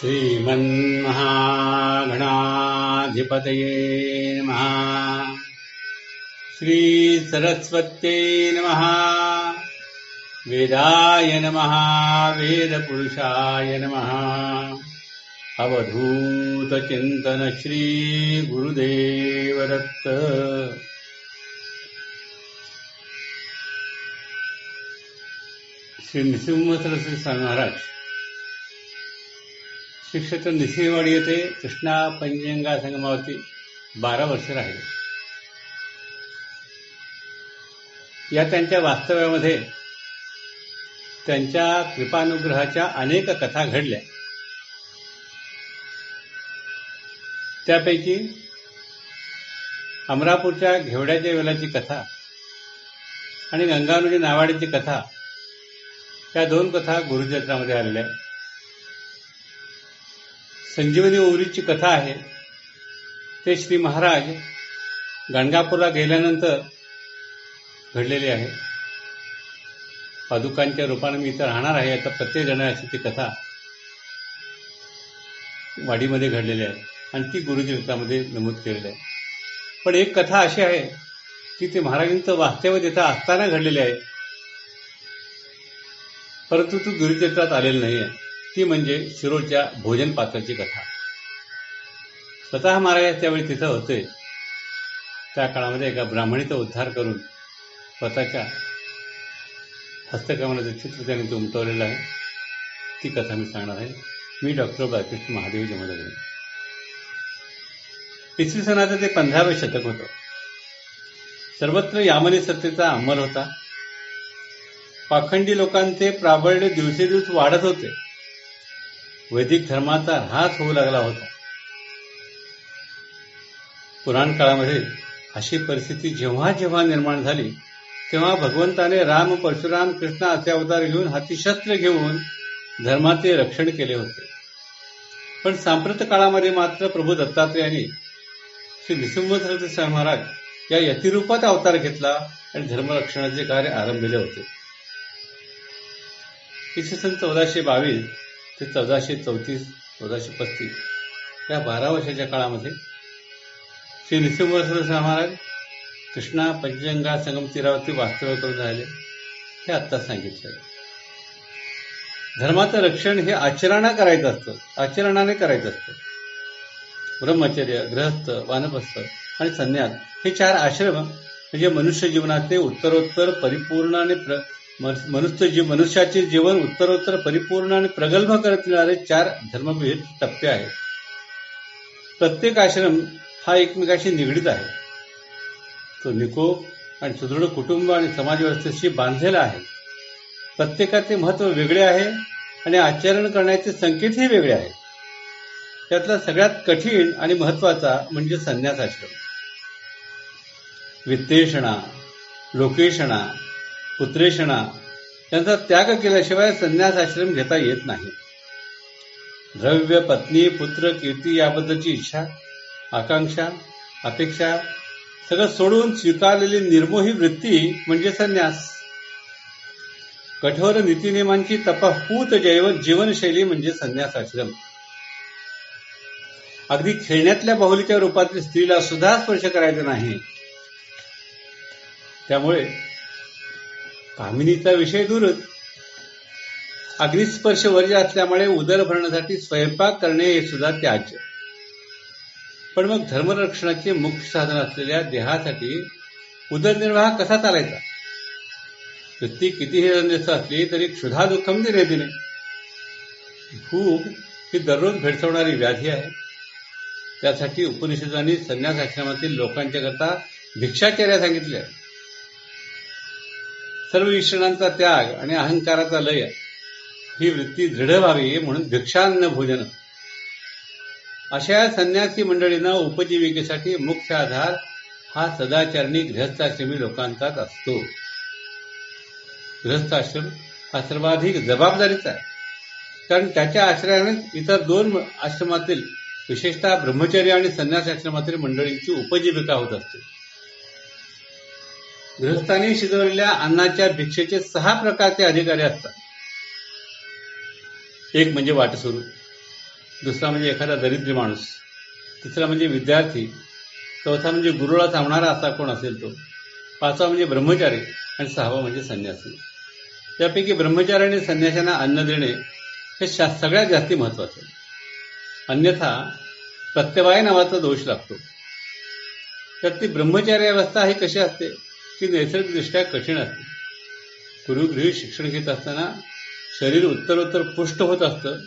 श्रीमन्महागणाधिपतये नमः। श्रीसरस्वत्यै नमः। वेदाय नमः वेदपुरुषाय नमः। अवधूतचिन्तन श्रीगुरुदेवदत्त श्री नृसिंह सरस्वती स्वामी महाराज शिक्षेत्र निशिवाडी येथे कृष्णा पंचगंगा संगमावरती बारा वर्ष राहिले. या त्यांच्या वास्तव्यामध्ये त्यांच्या कृपानुग्रहाच्या अनेक कथा घडल्या. त्यापैकी अमरापूरच्या घेवड्याच्या वेलाची कथा आणि गंगानुजी नावाडीची कथा या दोन कथा गुरुचरित्रामध्ये आलेल्या आहेत. संजीवनी ओरीची कथा आहे. ते श्री महाराज गाणगापूरला गेल्यानंतर घडलेली आहे. पादुकांच्या रूपाने मी इथं राहणार आहे. आता प्रत्येक जण अशी ती कथा वाडीमध्ये घडलेली आहे. आणि ती गुरुचरित्रामध्ये नमूद केलेली आहे. पण एक कथा अशी आहे की ते महाराजांचं वास्तव्य तिथं असताना घडलेली आहे. परंतु तू गुरुचरित्रात आलेलं नाही आहे ती म्हणजे शिरोळच्या भोजन पात्राची कथा. स्वतः महाराज त्यावेळी तिथं होते. त्या काळामध्ये एका ब्राह्मणीचा उद्धार करून स्वतःच्या हस्तकमलाचं चित्र त्याने उमटवलेलं आहे. ती कथा मी सांगणार आहे. मी डॉक्टर बालकृष्ण महादेव जमदगडे इसवी सणाचं ते पंधरावे शतक होतं. सर्वत्र यामनी सत्तेचा अंमल होता. पाखंडी लोकांचे प्राबल्य दिवसेदिवस वाढत होते. वैदिक धर्माचा ऱ्हास होऊ लागला होता. पुराण काळामध्ये अशी परिस्थिती जेव्हा जेव्हा निर्माण झाली तेव्हा भगवंताने राम परशुराम कृष्ण असे अवतार घेऊन हाती शस्त्र घेऊन धर्माचे रक्षण केले होते. पण सांप्रत काळामध्ये मात्र प्रभू दत्तात्रेयांनी श्री नृसिंह स्वामी महाराज या यतिरूपात अवतार घेतला आणि धर्मरक्षणाचे कार्य आरंभले होते. इसवी सन चौदाशे बावीस ते चौदाशे चौतीस चौदाशे पस्तीस. या बारा वर्षाच्या काळामध्ये श्री नृसिंह महाराज कृष्णा पंचगंगा संगम तीरावरती वास्तव्य करून राहिले हे आत्ताच सांगितलं धर्माचं रक्षण हे आचरणा करायचं असतं आचरणाने करायचं असतं. ब्रह्मचर्य ग्रहस्थ वानप्रस्थ आणि संन्यास हे चार आश्रम म्हणजे मनुष्य जीवनाचे उत्तरोत्तर परिपूर्ण आणि प्र मनुष्य जी मनुष्याचे जीवन उत्तरोत्तर परिपूर्ण आणि प्रगल्भ करत येणारे चार धर्मभेद टप्पे आहेत. प्रत्येक आश्रम हा एकमेकाशी निगडीत आहे. तो निकोप आणि सुदृढ कुटुंब आणि समाजव्यवस्थेशी बांधलेला आहे. प्रत्येकाचे महत्त्व वेगळे आहे आणि आचरण करण्याचे संकेतही वेगळे आहेत. त्यातला सगळ्यात कठीण आणि महत्त्वाचा म्हणजे संन्यास आश्रम. वित्तेषणा लोकेशणा पुत्रेषणा यांचा त्याग केल्याशिवाय संन्यास आश्रम घेता येत नाही. द्रव्य पत्नी पुत्र कीर्ती याबद्दलची इच्छा आकांक्षा अपेक्षा सगळं सोडून स्वीकारलेली निर्मोही वृत्ती म्हणजे संन्यास. कठोर नीतीनियमांची तपहूत जैव जीवनशैली म्हणजे संन्यास आश्रम. अगदी खेळण्यातल्या बाहुलीच्या रूपातील स्त्रीला सुद्धा स्पर्श करायचा नाही. त्यामुळे कामिनीचा विषय दूरच. अग्निस्पर्श वर्ज असल्यामुळे उदर भरण्यासाठी स्वयंपाक करणे हे सुद्धा त्याज्य. पण मग धर्मरक्षणाचे मुख्य साधन असलेल्या देहासाठी उदरनिर्वाह कसा चालायचा? वृत्ती कितीही रंजस असली तरी क्षुधा दुःखम दिले दिने. भूक ही दररोज भेडसवणारी व्याधी आहे. त्यासाठी उपनिषदांनी संन्यास आश्रमातील लोकांच्या करता भिक्षाचर्या सांगितल्या. सर्व ईश्वरांचा त्याग आणि अहंकाराचा लय ही वृत्ती दृढ व्हावी म्हणून भिक्षान्न भोजन. अशा संन्यासी मंडळींना उपजीविकेसाठी मुख्य आधार हा सदाचरणी गृहस्थाश्रमी लोकांचाच असतो. गृहस्थाश्रम हा सर्वाधिक जबाबदारीचा आहे. कारण त्याच्या आश्रयाने इतर दोन आश्रमातील विशेषतः ब्रह्मचर्य आणि संन्यास आश्रमातील मंडळींची उपजीविका होत असते. गृहस्थांनी शिजवलेल्या अन्नाच्या भिक्षेचे सहा प्रकारचे अधिकारी असतात. एक म्हणजे वाटसुरू दुसरा म्हणजे एखादा दरिद्री माणूस तिसरा म्हणजे विद्यार्थी चौथा म्हणजे गुरुला थांबणारा असा कोण असेल तो पाचवा म्हणजे ब्रह्मचारी आणि सहावा म्हणजे संन्यासी. त्यापैकी ब्रह्मचारी आणि संन्याशांना अन्न देणे हे शा सगळ्यात जास्ती महत्त्वाचे. अन्यथा प्रत्यवाय नावाचा दोष लागतो. तर ती ब्रह्मचारी अवस्था ही कशी असते? ती नैसर्गिकदृष्ट्या कठीण असते. गुरुगृही शिक्षण घेत असताना शरीर उत्तरोत्तर पुष्ट होत असतं.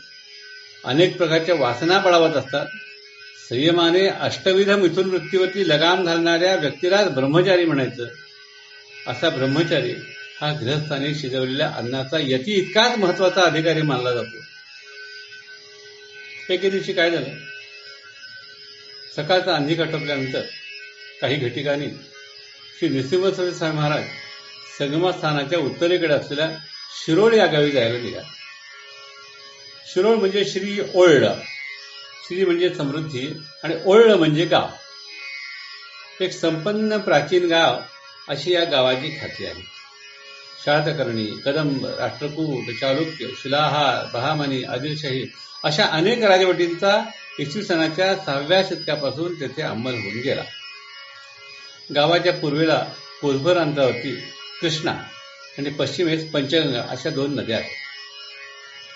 अनेक प्रकारच्या वासना बळावत असतात. संयमाने अष्टविध मिथून वृत्तीवरती लगाम घालणाऱ्या व्यक्तीलाच ब्रह्मचारी म्हणायचं. असा ब्रह्मचारी हा गृहस्थानी शिजवलेल्या अन्नाचा यती इतकाच महत्त्वाचा अधिकारी मानला जातो. एके दिवशी काय झालं? सकाळचा अंधी कटपल्यानंतर काही घटिकांनी श्री नृसिंहस्वामी साहेब महाराज संगमस्थानाच्या उत्तरेकडे असलेल्या शिरोळ या गावी जायला निघा शिरोळ म्हणजे श्री ओल्ड श्री म्हणजे समृद्धी आणि ओल्ड म्हणजे गाव. एक संपन्न प्राचीन गाव अशी या गावाची ख्याती आहे. शातकर्णी कदंब राष्ट्रकूट चालुक्य शिलाहार बहामनी आदिलशाही अशा अनेक राजवटींचा इसवी सणाच्या सहाव्या शतकापासून तेथे अंमल होऊन गेला. गावाच्या पूर्वेला कोसभर अंतरावरती कृष्णा आणि पश्चिमेस पंचगंगा अशा दोन नद्या आहेत.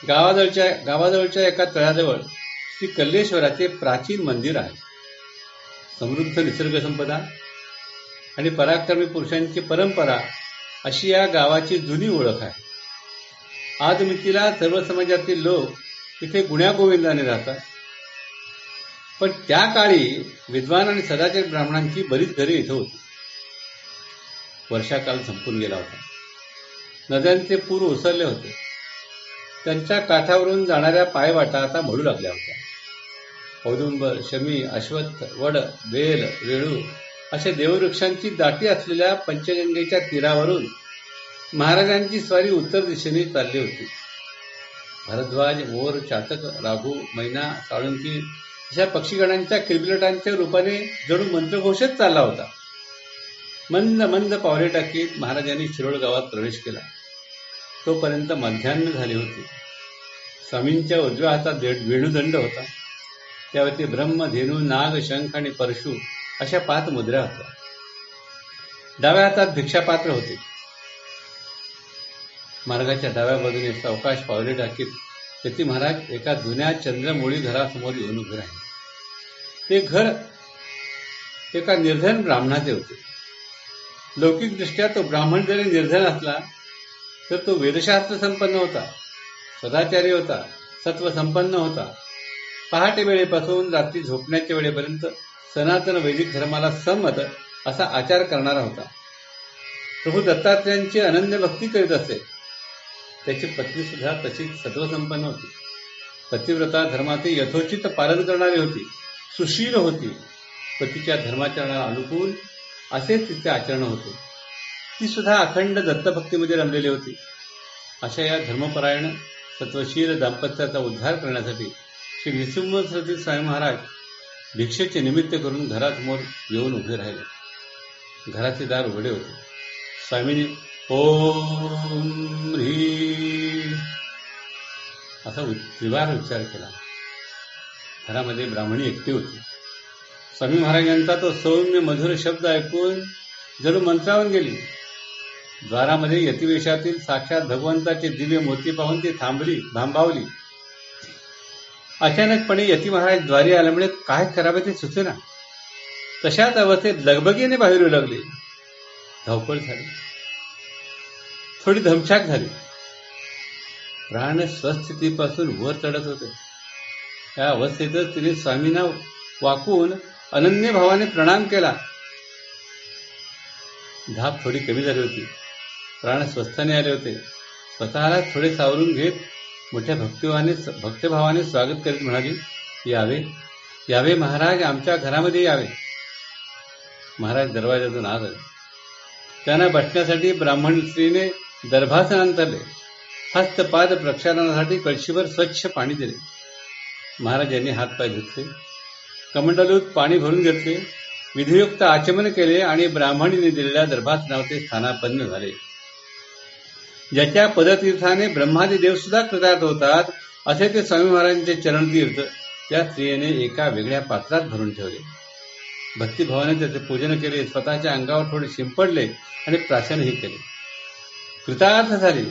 गावाजवळच्या गावाजवळच्या एका तळ्याजवळ श्री कल्लेश्वराचे प्राचीन मंदिर आहे. समृद्ध निसर्गसंपदा आणि पराक्रमी पुरुषांची परंपरा अशी या गावाची जुनी ओळख आहे. आज मितीला सर्व समाजातील लोक तिथे गुण्यागोविंदाने राहतात. पण त्या काळी विद्वान आणि सदाचार ब्राह्मणांची बरीच घरे इथं होती. वर्षाकाल संपून गेला होता. नद्यांचे पूर ओसरले होते. त्यांच्या काठावरून जाणाऱ्या पायवाटा आता मळू लागल्या होत्या. औदुंब शमी अश्वत्थ वड बेल वेळू अशा देववृक्षांची दाटी असलेल्या पंचगंगेच्या तीरावरून महाराजांची स्वारी उत्तर दिशेने चालली होती. भरद्वाज मोर चातक राघू मैना साळुंकी अशा पक्षीगणांच्या किलबिलटांच्या रूपाने जणू मंत्रघोषच चालला होता. मंद मंद पावले टाकीत महाराजांनी शिरोळ गावात प्रवेश केला. तोपर्यंत मध्यान्ह झाली होती. स्वामींच्या उजव्या हातात वेणुदंड होता त्यावरती ब्रह्म धेनू नाग शंख आणि परशु अशा पाच मुद्रा होत्या. डाव्या हातात भिक्षापात्र होते. मार्गाच्या डाव्या बाजूने सावकाश पावले टाकीत यती महाराज एका जुन्या चंद्रमोळी घरासमोर येऊन उभे राहिले. ते घर एका निर्धन ब्राह्मणाचे होते. लौकिकदृष्ट्या तो ब्राह्मण जरी निर्धन असला तर तो वेदशास्त्र संपन्न होता सदाचारी होता सत्व संपन्न होता. पहाटे वेळेपासून रात्री झोपण्याच्या वेळेपर्यंत सनातन वैदिक धर्माला संमत असा आचार करणारा होता. प्रभू दत्तात्रयांची अनन्य भक्ती करीत असे. त्याची पत्नीसुद्धा तशी तशीच सत्वसंपन्न होती. पतिव्रता धर्माचे यथोचित पालन करणारी होती सुशील होती. पतीच्या धर्माचरणाला अनुकूल असे तिचे आचरण होते. ती सुद्धा अखंड दत्तभक्तीमध्ये रमलेली होती. अशा या धर्मपरायण सत्वशील दाम्पत्याचा उद्धार करण्यासाठी श्री नृसिंह स्वामी महाराज भिक्षेचे निमित्त करून घरासमोर येऊन उभे राहिले. घराचे दार उघडे होते. स्वामींनी ओम ह्री. असा त्रिवार उच्चार केला. घरामध्ये ब्राह्मणी एकटी होती. स्वामी महाराजांचा तो सौम्य मधुर शब्द ऐकून जणू मंत्रावून गेली. द्वारामध्ये यतिवेशातील साक्षात भगवंताचे दिव्य मूर्ती पाहून ती थांबली भांबावली. अचानकपणे यती महाराज द्वारी आल्यामुळे काय करावे ते सुचेना. तशाच अवस्थेत लगबगीने बाहेर लागली लागले धावपळ झाली. थोडी धमछाक झाली. प्राण स्वस्थितीपासून वर चढत होते. त्या अवस्थेतच तिने स्वामींना वाकून अनन्य भावाने प्रणाम केला. धाप थोडी कमी झाली होती. प्राण स्वस्थाने आले होते. स्वतःला थोडे सावरून घेत मोठ्या भक्तिभावाने भक्तभावाने स्वागत करीत म्हणाली यावे यावे महाराज आमच्या घरामध्ये यावे. महाराज दरवाजातून आत आले. त्यांना बसण्यासाठी ब्राह्मण स्त्रीने दर्भासन हस्तपाद प्रक्षालनासाठी कळशीवर स्वच्छ पाणी दिले. महाराजांनी हातपाय धुतले. कमंडलूत पाणी भरून घेतले. विधियुक्त आचमन केले आणि ब्राह्मणीने दिलेल्या दर्भासनावरती स्थानापन्न झाले. ज्याच्या पदतीर्थाने ब्रह्मादी देव सुद्धा कृतार्थ होतात असे ते स्वामी महाराजांचे चरणतीर्थ त्या स्त्रियेने एका वेगळ्या पात्रात भरून ठेवले. भक्तिभावाने त्याचे पूजन केले स्वतःच्या अंगावर थोडे शिंपडले आणि प्राशनही केले. कृतार्थ झाली.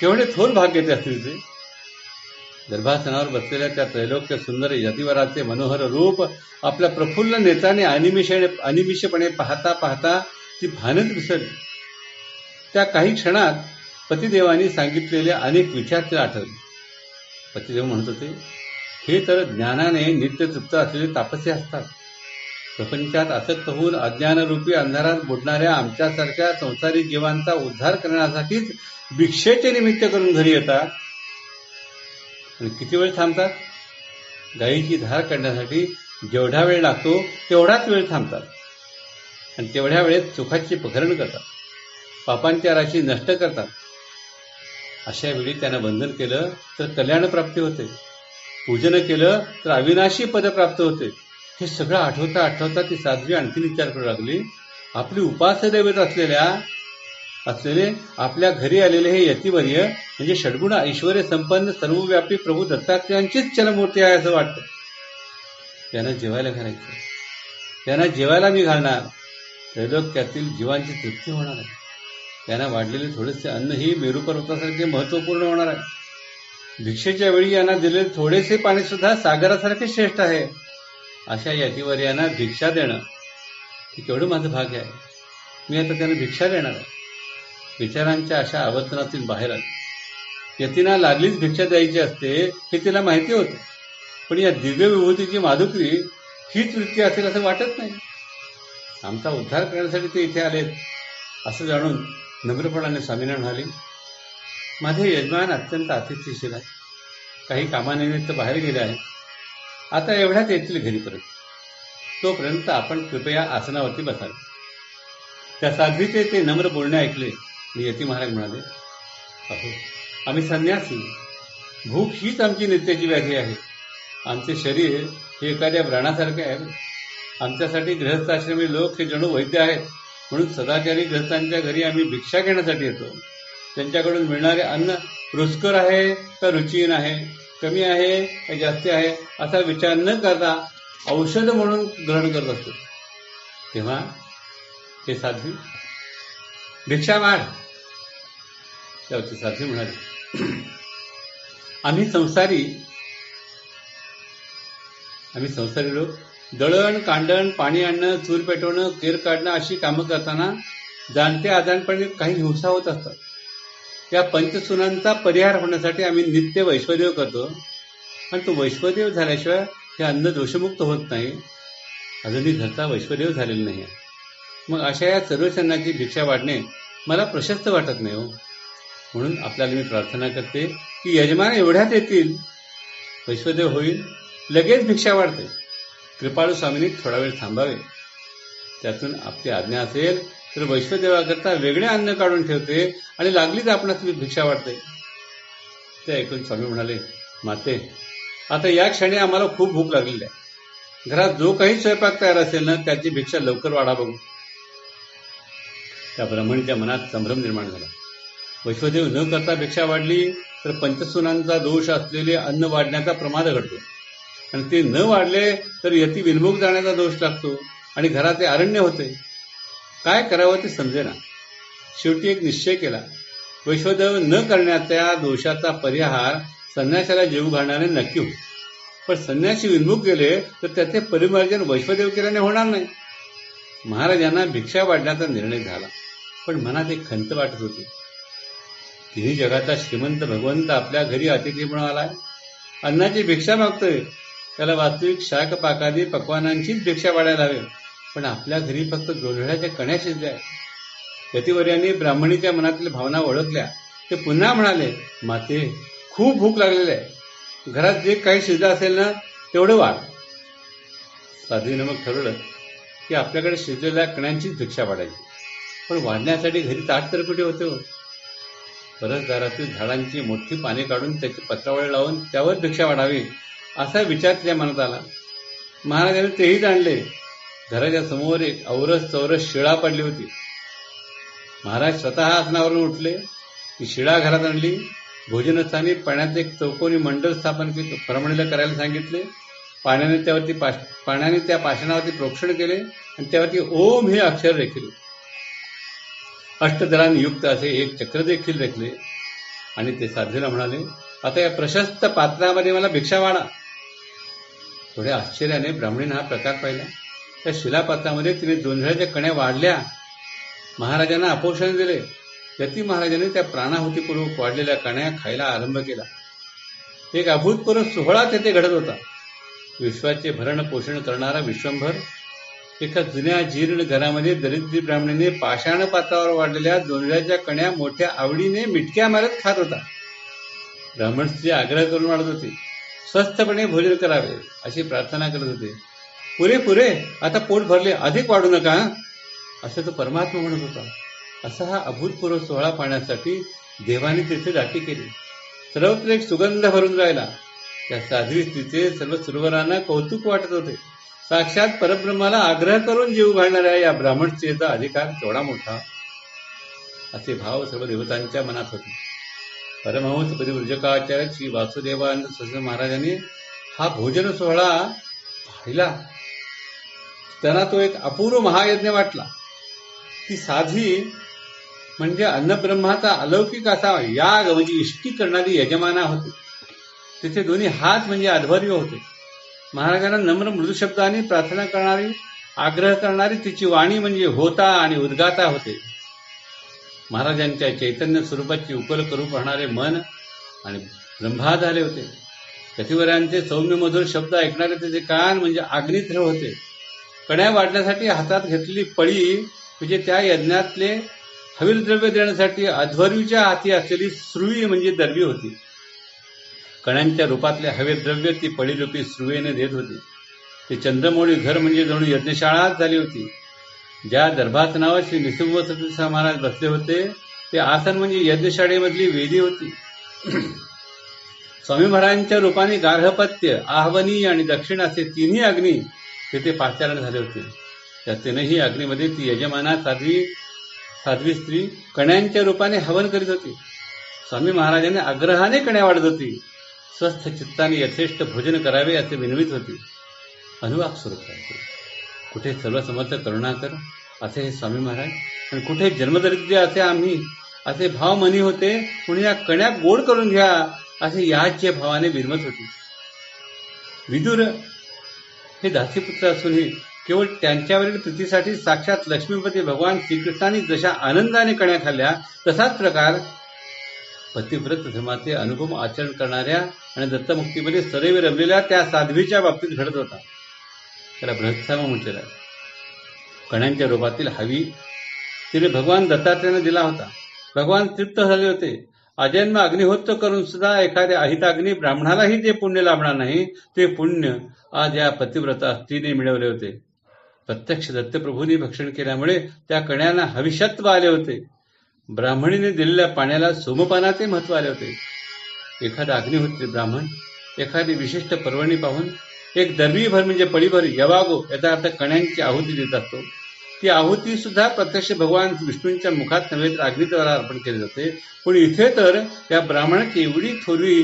केवढे थोर भाग्य असतील ते? गर्भासनावर बसलेल्या त्या त्रैलोक्य सुंदर यतिवराचे मनोहर रूप आपल्या प्रफुल्ल नेताने अनिमिषेने अनिमिषपणे पाहता पाहता ती भानच विसरली त्या काही क्षणात पतिदेवानी सांगितलेले अनेक विचार तिला आठवले. पतिदेव म्हणत होते हे तर ज्ञानाने नित्य तृप्त असलेले तापसे असतात. प्रपंचात आसक्त होऊन अज्ञानरूपी अंधारात बुडणाऱ्या आमच्यासारख्या संसारी जीवांचा उद्धार करण्यासाठीच भिक्षेचे निमित्त करून घरी येतात. आणि किती वेळ थांबतात? गायीची धार काढण्यासाठी जेवढा वेळ लागतो तेवढाच वेळ थांबतात. आणि तेवढ्या वेळेत सुखाची पखरण करतात. पापांच्या राशी नष्ट करतात. अशा वेळी त्यानं बंधन केलं तर कल्याण प्राप्ती होते. पूजन केलं तर अविनाशी पद प्राप्त होते. हे सगळं आठवता आठवता ती साध्वी आणखी विचार करू लागली. आपली उपास दैवत असलेल्या असलेले आपल्या घरी आलेले हे यतिवर्य म्हणजे षडगुण ऐश्वर संपन्न सर्वव्यापी प्रभू दत्तात्रयांचीच चलमूर्ती आहे असं वाटतं. त्यांना जेवायला घालायचं. त्यांना जेवायला मी घालणार. त्रैलोक्यातील जीवांची तृप्ती होणार आहे. त्यांना वाढलेले थोडेसे अन्न ही मेरू पर्वतासारखे महत्त्वपूर्ण होणार आहे. भिक्षेच्या वेळी यांना दिलेले थोडेसे पाणी सुद्धा सागरासारखे श्रेष्ठ आहे. अशा यतिवर्यांना भिक्षा देणं हे केवढं माझं भाग्य आहे. मी आता त्यांना भिक्षा देणार आहे. विचारांच्या अशा आवर्तनातून बाहेर आले. यतीना लागलीच भिक्षा द्यायची असते हे तिला माहिती होते. पण या दिव्य विभूतीची माधुकरी हीच वृत्ती असेल असं वाटत नाही. आमचा उद्धार करण्यासाठी ते इथे आलेत असं जाणून नम्रपणाने स्वामींना म्हणाले माझे यजमान अत्यंत अतिथीशील आहे काही कामानिमित्त बाहेर गेले आहेत. आता एवढ्यात येतील घरी परत. तोपर्यंत आपण कृपया आसनावरती बसावे. त्या साध्वीचे ते नम्र बोलणे ऐकले. आणि यती महाराज म्हणाले अहो आम्ही संन्यासी. भूक हीच आमची नित्याची व्याधी आहे. आमचे शरीर हे एखाद्या व्रणासारखे आहे. आमच्यासाठी गृहस्थाश्रमी लोक हे जणू वैद्य आहेत. म्हणून सदाचारी ग्रस्तांच्या घरी आम्ही भिक्षा घेण्यासाठी येतो. त्यांच्याकडून मिळणारे अन्न रुचकर आहे का रुचीन आहे? कमी आहे का जास्त आहे असा विचार न करता औषध म्हणून ग्रहण करत असतो. तेव्हा हे साध्वी भिक्षा माग त्यावरती साध्वी म्हणाले आम्ही संसारी आम्ही संसारी लोक दळण कांडण पाणी आणणं चूर पेटवणं केर काढणं अशी कामं करताना जाणते आजारपणे काही हिंसा होत असतात. या पंचसुनांचा परिहार होण्यासाठी आम्ही नित्य वैश्वदेव करतो. आणि तो वैश्वदेव झाल्याशिवाय हे अन्न दोषमुक्त होत नाही. अजूनही घरचा वैश्वदेव झालेला नाही. आहे मग अशा या सर्व सणाची भिक्षा वाढणे मला प्रशस्त वाटत नाही हो. म्हणून आपल्याला मी प्रार्थना करते की यजमान एवढ्यात येतील. वैश्वदेव होईल लगेच भिक्षा वाढते. कृपाळू स्वामींनी थोडा वेळ थांबावे. त्यातून आपली आज्ञा असेल तर वैश्वदेवाकरता वेगळे अन्न काढून ठेवते आणि लागलीच आपणास भिक्षा वाढते. ते ऐकून स्वामी म्हणाले माते आता या क्षणी आम्हाला खूप भूक लागलेली आहे. घरात जो काही स्वयंपाक तयार असेल ना त्याची भिक्षा लवकर वाढा बघू. त्या ब्राह्मणीच्या मनात संभ्रम निर्माण झाला. वैश्वदेव न करता भिक्षा वाढली तर पंचसुनांचा दोष असलेले अन्न वाढण्याचा प्रमाद घडतो आणि ते न वाढले तर यती विनमुख जाण्याचा दोष लागतो आणि घराचे अरण्य होते. काय करावं ते समजेना. शेवटी एक निश्चय केला. वैश्वदेव न करण्याच्या दोषाचा परिहार संन्यासाला जीव घालणारे नक्की होईल पण संन्याशी विनमुख गेले तर त्याचे परिमार्जन वैश्वदेव केल्याने होणार नाही. महाराजांना भिक्षा वाढण्याचा निर्णय झाला. पण मनात एक खंत वाटत होती. तिन्ही जगाचा श्रीमंत भगवंत आपल्या घरी अतिथी म्हणून आलाय. अन्नाची भिक्षा मागतोय. त्याला वास्तविक शाकपाकादी पाकादी पक्वानांचीच भिक्षा वाढायला हवी. पण आपल्या घरी फक्त जोंधळ्याच्या कण्या शिजल्या. यतिवर्यांनी ब्राह्मणीच्या मनातील भावना ओळखल्या. ते पुन्हा म्हणाले माते खूप भूक लागलेली आहे. घरात जे काही शिजलं असेल ना तेवढं वाढ. साध्वीनं मग ठरवलं की आपल्याकडे शिजलेल्या कण्यांचीच भिक्षा वाढायची. पण वाढण्यासाठी घरी ताट तर कुठे होते हो? परसदारातील झाडांची मोठी पाने काढून त्याची पत्रावळी लावून त्यावर भिक्षा वाढावी असा विचार तिच्या मनात आला. महाराजांनी तेही जाणले घराच्या समोर एक औरस चौरस शिळा पडली होती. महाराज स्वतः आसनावरून उठले. ती शिळा घरात आणली. भोजनस्थानी पाण्यात एक चौकोनी मंडळ स्थापन केले. ब्राह्मणीला करायला सांगितले. पाण्याने त्यावरती पाश पाण्याने त्या पाषाणावरती प्रोक्षण केले आणि त्यावरती ओम हे अक्षर रेखिले. अष्टदलांनी युक्त असे एक चक्र देखील रेखले. आणि ते साध्वीला म्हणाले आता या प्रशस्त पात्रामध्ये मला भिक्षा वाढा थोड्या आश्चर्याने ब्राह्मणीने हा प्रकार पाहिला. त्या शिलापात्रामध्ये तिने जोंधळ्याच्या कण्या वाढल्या. महाराजांना अपोषण दिले. यती महाराजांनी त्या प्राणाहुतीपूर्वक वाढलेल्या कण्या खायला आरंभ केला. एक अभूतपूर्व सोहळा तेथे घडत होता. विश्वाचे भरण पोषण करणारा विश्वंभर एका जुन्या जीर्ण घरामध्ये दरिद्री ब्राह्मणीने पाषाण पात्रावर वाढलेल्या जोंधळ्याच्या कण्या मोठ्या आवडीने मिटक्या मारत खात होता. ब्राह्मण स्त्री आग्रह करून वाढत होती स्वस्थपणे भोजन करावे अशी प्रार्थना करत होते. पुरे पुरे आता पोट भरले अधिक वाढू नका. असं तो परमात्मा म्हणत होता. असा हा अभूतपूर्व सोहळा पाहण्यासाठी देवाने तिथे दाटी केली. सर्वत्र एक सुगंध भरून राहिला. त्या साध्वी स्त्रीचे सर्व सुरवरांना कौतुक वाटत होते. साक्षात परब्रह्माला आग्रह करून जीव घालणाऱ्या या ब्राह्मण स्त्रीचा अधिकार केवढा मोठा. असे भाव सर्व देवतांच्या मनात होते. परमहंस परिवृजकाचार्य श्री वासुदेवानंद सरस्वती महाराजांनी हा भोजन सोहळा पाहिला. त्यांना तो एक अपूर्व महायज्ञ वाटला. ती साधी म्हणजे अन्नब्रह्माचा अलौकिक असा याग म्हणजे इष्टी करणारी यजमाना होती. तिथे दोन्ही हात म्हणजे अध्वर्य होते. महाराजांना नम्र मृदू शब्दाने प्रार्थना करणारी आग्रह करणारी तिची वाणी म्हणजे होता आणि उद्गाता होते. महाराजांच्या चैतन्य स्वरूपाची उकल करू पाहणारे मन आणि ब्रह्मा झाले होते. कथिवरांचे सौम्य मधुर शब्द ऐकणारे त्याचे कान म्हणजे आग्नित्र होते. कण्या वाढण्यासाठी हातात घेतलेली पळी म्हणजे त्या यज्ञातले हवीर द्रव्य देण्यासाठी अध्वर्यूच्या हाती असलेली सृई म्हणजे दर्वी होती. कण्यांच्या रूपातले हवीर द्रव्य ती पळीरूपी श्रुवेने देत होती. ते चंद्रमोळी घर म्हणजे जणू यज्ञशाळाच झाली होती. ज्या दर्भासनावर श्री निसुंग सतीसा महाराज बसले होते ते आसन म्हणजे यज्ञशाळेमधली वेदी होती. स्वामी महाराजांच्या रूपाने गार्हपत्य आहवनी आणि दक्षिण असे तिन्ही अग्नी तिथे पाचारण झाले होते. त्या अग्नीमध्ये ती यजमाना साध्वी साध्वी स्त्री कण्यांच्या रूपाने हवन करीत होती. स्वामी महाराजांनी आग्रहाने कण्या वाढत होती. स्वस्थ चित्ताने यथेष्ट भोजन करावे असे विनवित होती. अनुवाक स्वरूप आहे. कुठे सर्वसमर्थ करुणाकर असे हे स्वामी महाराज. आणि कुठे जन्मदरिद्र्य असे आम्ही असे भाव मनी होते कुणी या कण्या गोड करून घ्या असे याच्या भावाने विरमत होती. विदुर हे दासीपुत्र असूनही केवळ त्यांच्यावरील प्रीतीसाठी साक्षात लक्ष्मीपती भगवान श्रीकृष्णाने जशा आनंदाने कण्या खाल्ल्या तसाच प्रकार पतिव्रत धर्माचे अनुपम आचरण करणाऱ्या आणि दत्तमुक्तीमध्ये सदैव रमलेल्या त्या साध्वीच्या बाबतीत घडत होता. त्याला बृहत्साम म्हटलेला आहे कण्यांच्या रूपातील हवी तिने भगवान दत्तात्रेयाने दिला होता. भगवान तृप्त झाले होते. अजन्म अग्निहोत्र करून सुद्धा एखाद्या अहिताग्नी ब्राह्मणालाही जे पुण्य लाभणार नाही ते पुण्य आज या पतिव्रता तिने मिळवले होते. प्रत्यक्ष दत्तप्रभूंनी भक्षण केल्यामुळे त्या कण्यांना हविष्यत्व आले होते. ब्राह्मणीने दिलेल्या पाण्याला सोमपानाचे महत्त्व आले होते. एखादा अग्निहोत्री ब्राह्मण एखादी विशिष्ट पर्वणी पाहून एक दर्वीभर म्हणजे पळीभर यवागो याचा अर्थ कण्यांची आहुती देत असतो. ती आहुती सुद्धा प्रत्यक्ष भगवान विष्णूंच्या मुखात नव्हे तर अग्निद्वारा अर्पण केले जाते. पण इथे तर या ब्राह्मणाची एवढी थोरवी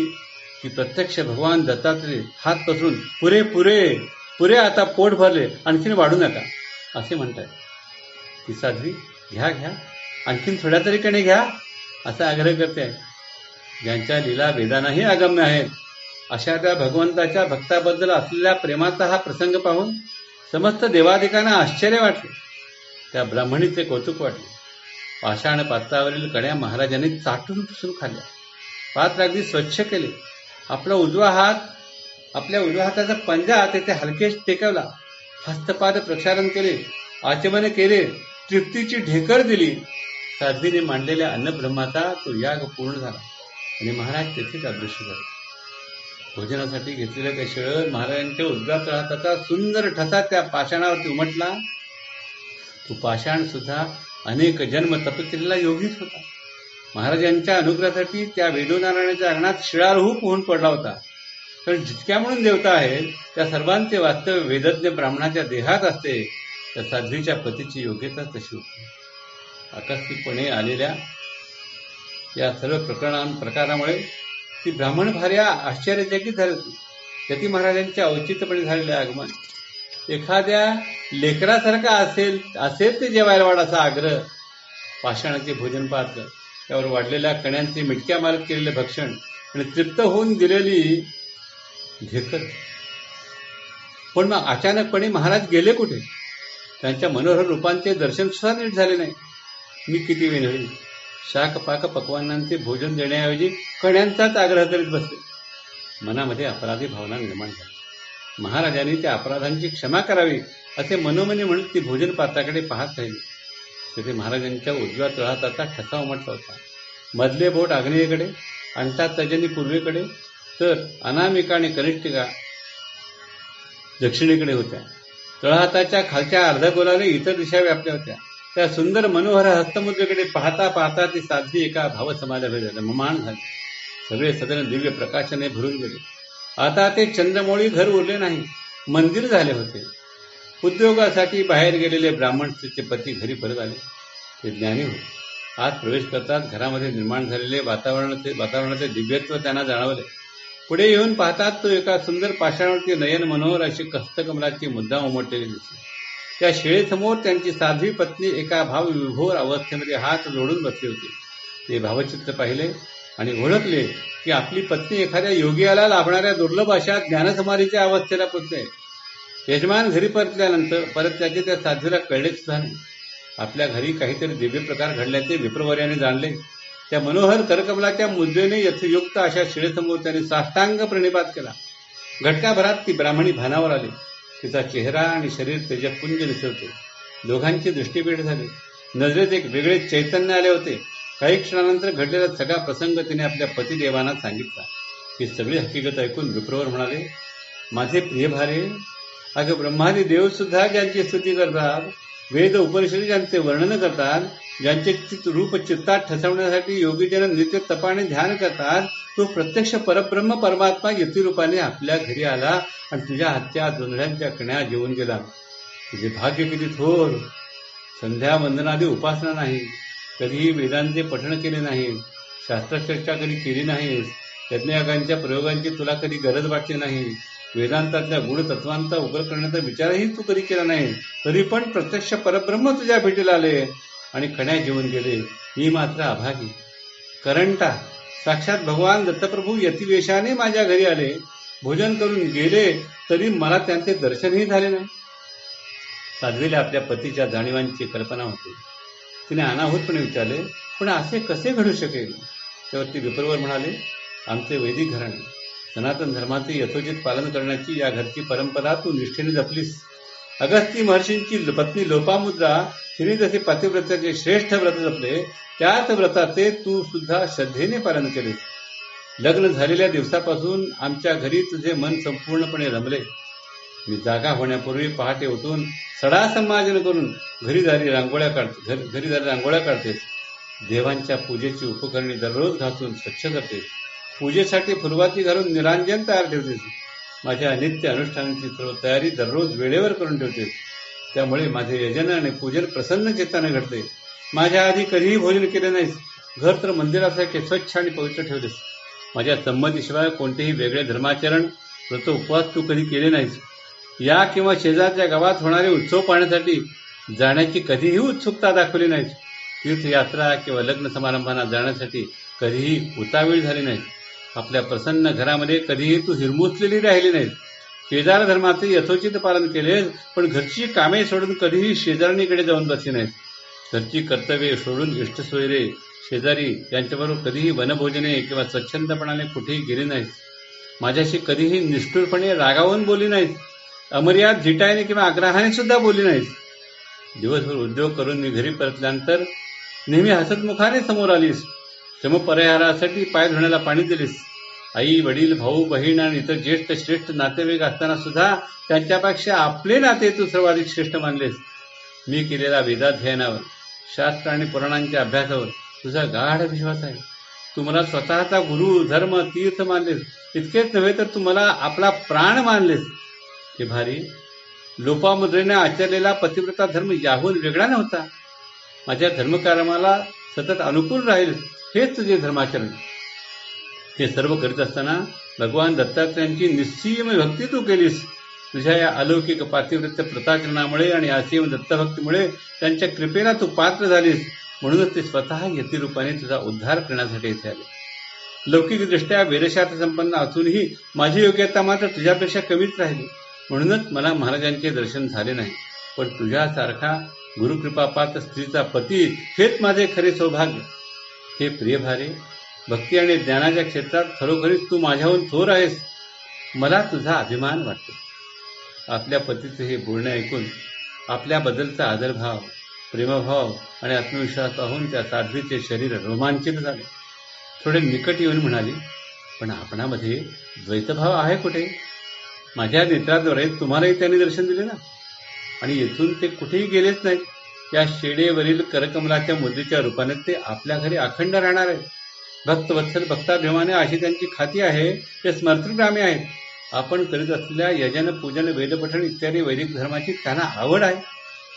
की प्रत्यक्ष भगवान दत्तात्रय हात पसरून पुरे पुरे पुरे आता पोट भरले आणखीन वाढू नका. असे म्हणताय ती साध्वी घ्या घ्या आणखीन थोड्या तरी कणे घ्या असा आग्रह करते. ज्यांच्या लीला वेदानाही अगम्य आहेत अशा त्या भगवंताच्या भक्ताबद्दल असलेल्या प्रेमाचा हा प्रसंग पाहून समस्त देवाधिकांना आश्चर्य वाटले. त्या ब्राह्मणीचे कौतुक वाटले. पाषाण पात्रावरील कड्या महाराजांनी चाटून पुसून खाल्ल्या. पात्र अगदी स्वच्छ केले. आपला उजवा हात आपल्या उजव्या हाताचा पंजा तेथे हलकेच टेकवला. हस्तपाद प्रक्षारण केले आचमने केले तृप्तीची ढेकर दिली. साधीने मांडलेल्या अन्नब्रह्माचा तो याग पूर्ण झाला. आणि महाराज तेथेच अदृश्य झाले. भोजनासाठी घेतलेल्या त्या शेळ महाराजांच्या उजव्या हाताचा सुंदर ठसा त्या पाषाणावरती उमटला. तो पाषाण सुद्धा अनेक जन्म तपस्येला योगीच होता. महाराजांच्या अनुग्रहासाठी त्या वेदोनारायणाच्या अंगणात शिळारूह होऊन पडला होता. कारण जितक्या म्हणून देवता आहेत त्या सर्वांचे वास्तव्य वेदज्ञ ब्राह्मणाच्या देहात असते त्या साध्वीच्या पतीची योग्यता तशी होती. आकस्मिकपणे आलेल्या या सर्व प्रकरणां प्रकारामुळे ती ब्राह्मण भार्या आश्चर्यचकित झाली होती. यती महाराजांच्या औचित्यपणे झालेले आगमन. एखाद्या लेकरासारखा असेल असेल ते जेवायला वाढाचा आग्रह. पाषाणाचे भोजन पात्र. त्यावर वाढलेल्या कण्यांचे मिटक्या मारत केलेले भक्षण आणि तृप्त होऊन दिलेली घेकत. पण मग अचानकपणे महाराज गेले कुठे? त्यांच्या मनोहर रूपांचे दर्शन सुद्धा नीट झाले नाही. मी किती विनवली शाक पाक पक्वानांचे भोजन देण्याऐवजी कण्यांचाच आग्रह करीत बसले. मनामध्ये अपराधी भावना निर्माण झाली. महाराजांनी त्या अपराधांची क्षमा करावी असे मनोमनी म्हणून ती भोजन पात्राकडे पाहत राहिली. तिथे महाराजांच्या उजव्या तळहाताचा ठसा उमटला होता. मधले बोट आग्नेयेकडे अंतात तजनी पूर्वेकडे तर अनामिका आणि कनिष्ठिका दक्षिणेकडे होत्या. तळहाताच्या खालच्या अर्धगोलाने इतर दिशा व्यापल्या होत्या. त्या सुंदर मनोहर हस्तमुद्रेकडे पाहता पाहता ती साध्वी एका भावसमाला ममान झाली. सगळे सदन दिव्य प्रकाशाने भरून गेले. आता ते चंद्रमोळी घर उरले नाही मंदिर झाले होते. उद्योगासाठी बाहेर गेलेले ब्राह्मण स्त्रीचे पती घरी परत आले. ते ज्ञानी होते. आत प्रवेश करतात घरामध्ये निर्माण झालेले वातावरणाचे वातावरणाचे दिव्यत्व त्यांना जाणवले. पुढे येऊन पाहतात तो एका सुंदर पाषाणावरती नयन मनोहर अशी कस्तकमलाची मुद्दा उमटलेली दिसली त्या शिळेसमोर त्यांची साध्वी पत्नी एका भाव विभोर अवस्थेमध्ये हात जोडून बसली होती. ते भावचित्र पाहिले आणि ओळखले की आपली पत्नी एखाद्या योगियाला लाभणाऱ्या दुर्लभ अशा ज्ञानसमाधीच्या अवस्थेला पोचते. यजमान घरी परतल्यानंतर परत त्याचे त्या साध्वीला कळलेच सुद्धा नाही आपल्या घरी काहीतरी दिव्य प्रकार घडल्याचे विप्रवर्याने जाणले. त्या मनोहर करकमलाच्या मुद्रेने यथयुक्त अशा शिळेसमोर त्याने साष्टांग प्रणिपात केला. घटकाभरात ती ब्राह्मणी भानावर आली. तिचा चेहरा आणि शरीर तेजपुंज निसरते दोघांची दृष्टीभेट झाली. नजरेत एक वेगळे चैतन्य आले होते. काही क्षणानंतर घडलेला सगळा प्रसंग तिने आपल्या पतिदेवांना सांगितला. ही सगळी हकीकत ऐकून विप्रवर म्हणाले माझे प्रिय भारे अगं ब्रह्मादी देव सुद्धा ज्यांची स्तुती करतात वेद उपनिषद ज्यांचे वर्णन करतात ज्यांचे रूप चित्तात ठसवण्यासाठी योगीजन नित्य तपाने ध्यान करतात तो प्रत्यक्ष परब्रह्म परमात्मा यतिरूपाने आपल्या घरी आला आणि तुझ्या हत्या जोंधळ्यांच्या कण्या जेवून गेला. तुझे भाग्य किती थोर संध्या वंदनादी उपासना नाही. कधीही वेदांचे पठण केले नाही शास्त्रचर्चा कधी केली नाहीस यज्ञयागांच्या प्रयोगांची तुला कधी गरज वाटली नाही वेदांतातल्या गुण तत्वांचा उकर करण्याचा विचारही तू कधी केला नाही तरी पण प्रत्यक्ष परब्रह्म तुझ्या भेटीला आले आणि खण्या जेवून गेले मी मात्र अभागी. करंटा साक्षात भगवान दत्तप्रभू यतिवेशाने माझ्या घरी आले भोजन करून गेले तरी मला त्यांचे दर्शनही झाले नाही. साधलेल्या आपल्या पतीच्या जाणीवांची कल्पना होती. तिने अनाहूतपणे विचारले पण असे कसे घडू शकेल? त्यावरती विप्रवर म्हणाले आमचे वैदिक घराणे सनातन धर्माचे यथोचित पालन करण्याची या घरची परंपरा तू निष्ठेने जपलीस. अगस्ती महर्षींची पत्नी लोपामुद्रा हिने जसे पतिव्रताचे श्रेष्ठ व्रत जपले त्याच व्रताचे तू सुद्धा श्रद्धेने पालन केलेस. लग्न झालेल्या दिवसापासून आमच्या घरी तुझे मन संपूर्णपणे रमले. मी जागा होण्यापूर्वी पहाटे उठून सडा संमार्जन करून घरी दारी रांगोळ्या काढते घर घरी दारी रांगोळ्या काढतेस देवांच्या पूजेची उपकरणे दररोज घासून स्वच्छ करते. पूजेसाठी फुलवाती घालून निरांजन तयार ठेवतेस माझ्या नित्य अनुष्ठानाची सर्व तयारी दररोज वेळेवर करून ठेवतेस त्यामुळे माझे यजन आणि पूजन प्रसन्न चित्ताने घडते. माझ्या आधी कधीही भोजन केले नाहीस घर तर मंदिरासारखे स्वच्छ आणि पवित्र ठेवलेस. माझ्या संमतीशिवाय कोणतेही वेगळे धर्माचरण व्रत उपवास तू कधी केले नाहीस. या किंवा शेजारच्या गावात होणारे उत्सव पाहण्यासाठी जाण्याची कधीही उत्सुकता दाखवली नाही. तीर्थयात्रा किंवा लग्न समारंभांना जाण्यासाठी कधीही उतावीळ झाली नाही. आपल्या प्रसन्न घरामध्ये कधीही तू हिरमुसलेली राहिली नाहीस शेजार धर्माचे यथोचित पालन केले पण घरची कामे सोडून कधीही शेजारणीकडे जाऊन बसली नाहीत. घरची कर्तव्ये सोडून इष्टसोयरे शेजारी यांच्याबरोबर कधीही वनभोजने किंवा स्वच्छंदपणाने कुठेही गेली नाहीस माझ्याशी कधीही निष्ठुरपणे रागावून बोली नाहीत. अमर्याद झिटायने किंवा आग्रहाने सुद्धा बोली नाहीस दिवसभर उद्योग करून मी घरी परतल्यानंतर नेहमी हसतमुखाने समोर आलीस. समपरिहारासाठी पाय धुण्याला पाणी दिलीस. आई वडील भाऊ बहीण आणि इतर ज्येष्ठ श्रेष्ठ नातेवाईक असताना सुद्धा त्यांच्यापेक्षा आपले नाते तू सर्वाधिक श्रेष्ठ मानलेस. मी केलेल्या वेदाध्ययनावर शास्त्र आणि पुराणांच्या अभ्यासावर तुझा गाढ विश्वास आहे. तू मला स्वतःचा गुरु धर्म तीर्थ मानलेस. इतकेच नव्हे तर तू मला आपला प्राण मानलेस. ते भारी. लोपामुद्रेने आचरलेला पतिव्रता धर्म याहून वेगळा नव्हता. माझ्या धर्मकार्यमाला सतत अनुकूल राहील हेच तुझे धर्माचरण. हे सर्व करीत असताना भगवान दत्तात्रयांची निस्सीम भक्ती तू केलीस. तुझ्या या अलौकिक पातिवृत्य प्रताचरणामुळे आणि असीम दत्तभक्तीमुळे त्यांच्या कृपेला तू पात्र झालीस. म्हणूनच ते स्वतः यतिरूपाने तुझा उद्धार करण्यासाठी इथे आले. लौकिकदृष्ट्या वेदशास्त्र संपन्न असूनही माझी योग्यता मात्र तुझ्यापेक्षा कमीच राहिली. म्हणूनच मला महाराजांचे दर्शन झाले नाही. पण तुझ्यासारखा गुरुकृपापात स्त्रीचा पती हेच माझे खरे सौभाग्य. हे प्रिय भारे भक्ती आणि ज्ञानाच्या क्षेत्रात खरोखरीच तू माझ्याहून थोर आहेस. मला तुझा अभिमान वाटतो. आपल्या पतीचं हे बोलणे ऐकून आपल्याबद्दलचा आदरभाव प्रेमभाव आणि आत्मविश्वास पाहून त्या साध्वीचे शरीर रोमांचित झाले. थोडे निकट येऊन म्हणाली पण आपणामध्ये द्वैतभाव आहे कुठे? माझ्या नेत्राद्वारे तुम्हालाही त्यांनी दर्शन दिले ना? आणि येथून ते कुठेही गेलेच नाहीत. या शेडेवरील करकमलाच्या मुद्रेच्या रूपाने ते आपल्या घरी अखंड राहणार आहेत. भक्तवत्सल भक्ताभिमाने अशी त्यांची खाती आहे ते स्मर्तग्रामी आहेत. आपण करीत असलेल्या यजन पूजन वेदपठण इत्यादी वैदिक धर्माची त्यांना आवड आहे.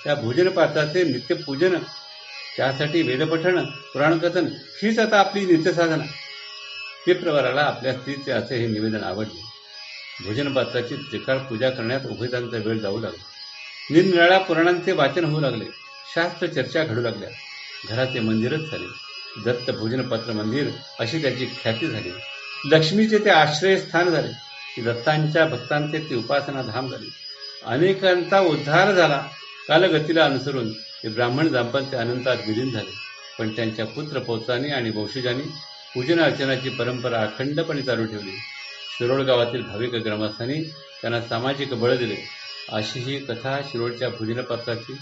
त्या भोजनपात्राचे नित्यपूजन त्यासाठी वेदपठण पुराणकथन हीच आता आपली नित्यसाधना. विप्रवराला आपल्या स्त्रीचे असे हे निवेदन आवडले. भोजनपात्राची त्रिकाळ पूजा करण्यात उभयतांचा वेळ जाऊ लागला. निरनिराळ्या पुराणांचे वाचन होऊ लागले. शास्त्र चर्चा घडू लागल्या. घराचे मंदिरच झाले. दत्त भोजनपात्र मंदिर अशी त्याची ख्याती झाली. लक्ष्मीचे ते आश्रयस्थान झाले. दत्तांच्या भक्तांचे ते उपासना धाम झाले. अनेकांचा उद्धार झाला. कालगतीला अनुसरून ते ब्राह्मण दाम्पत्य अनंतात विलीन झाले. पण त्यांच्या पुत्र पौत्रांनी आणि वंशजांनी पूजन अर्चनाची परंपरा अखंडपणे चालू ठेवली. शिरोळ गावातील भाविक ग्रामस्थांनी त्यांना सामाजिक बळ दिले. अशी ही कथा शिरोळच्या भोजनपात्राची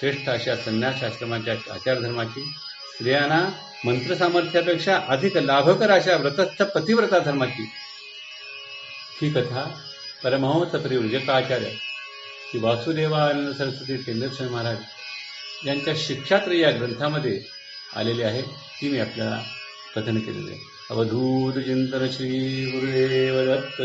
श्रेष्ठ अशा संन्यास आश्रमाच्या आचारधर्माची स्त्रियांना मंत्रसामर्थ्यापेक्षा अधिक लाभकर अशा व्रतस्थ पतिव्रता धर्माची. ही कथा परमहंस परिवृजकाचार्य श्री वासुदेवानंद सरस्वती टेंबेश्वर महाराज यांच्या शिक्षात्र या ग्रंथामध्ये आलेली आहे. ती मी आपल्याला कथन केलेली आहे. अवधूतचिन्तनश्रीगुरुदेवगत्